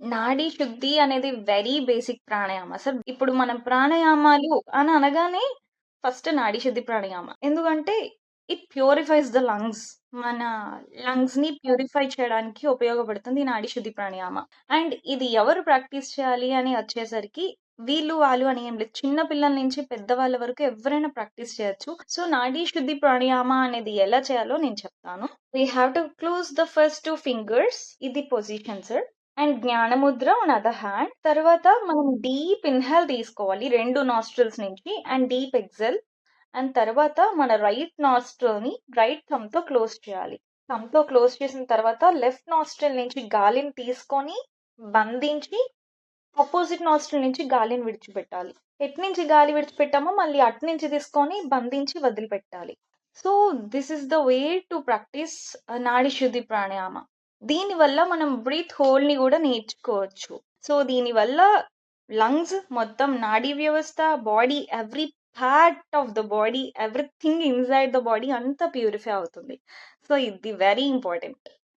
నాడీ శుద్ధి అనేది వెరీ బేసిక్ ప్రాణాయామ. అసలు ఇప్పుడు మనం ప్రాణాయామాలు అని అనగానే ఫస్ట్ నాడీ శుద్ధి ప్రాణాయామ. ఎందుకంటే ఇట్ ప్యూరిఫైస్ ద లంగ్స్. మన లంగ్స్ని ప్యూరిఫై చేయడానికి ఉపయోగపడుతుంది ఈ నాడీ శుద్ధి ప్రాణాయామ. అండ్ ఇది ఎవరు ప్రాక్టీస్ చేయాలి అని వచ్చేసరికి వీళ్ళు, వాళ్ళు అని ఏం లేదు. చిన్న పిల్లల నుంచి పెద్దవాళ్ళ వరకు ఎవరైనా ప్రాక్టీస్ చేయొచ్చు. సో, నాడీ శుద్ధి ప్రాణాయామ అనేది ఎలా చేయాలో నేను చెప్తాను. We have to close the first two fingers. ఇది పొజిషన్ సార్ అండ్ జ్ఞానముద్ర ఆన్ అదర్ హ్యాండ్. తర్వాత మనం డీప్ ఇన్హెల్ తీసుకోవాలి రెండు నాస్ట్రిల్స్ నుంచి అండ్ డీప్ ఎక్సేల్. అండ్ తర్వాత మన రైట్ నాస్ట్రిల్‌ని రైట్ థమ్తో క్లోజ్ చేయాలి. థమ్తో క్లోజ్ చేసిన తర్వాత లెఫ్ట్ నాస్ట్రిల్ నుంచి గాలిని తీసుకొని బంధించి ఆపోజిట్ నాస్ట్రిల్ నుంచి గాలిని విడిచిపెట్టాలి. ఎటునుంచి గాలి విడిచిపెట్టామో మళ్ళీ అటునుంచి తీసుకొని బంధించి వదిలిపెట్టాలి. So, this is the way to practice Nadi Shuddhi shuddhi pranayama. దీనివల్ల మనం బ్రీత్ హోల్ని కూడా నేర్చుకోవచ్చు. సో, దీనివల్ల లంగ్స్ మొత్తం నాడీ వ్యవస్థ, body every part of the body everything inside the body అంతా ప్యూరిఫై అవుతుంది. సో, ఇది వెరీ ఇంపార్టెంట్.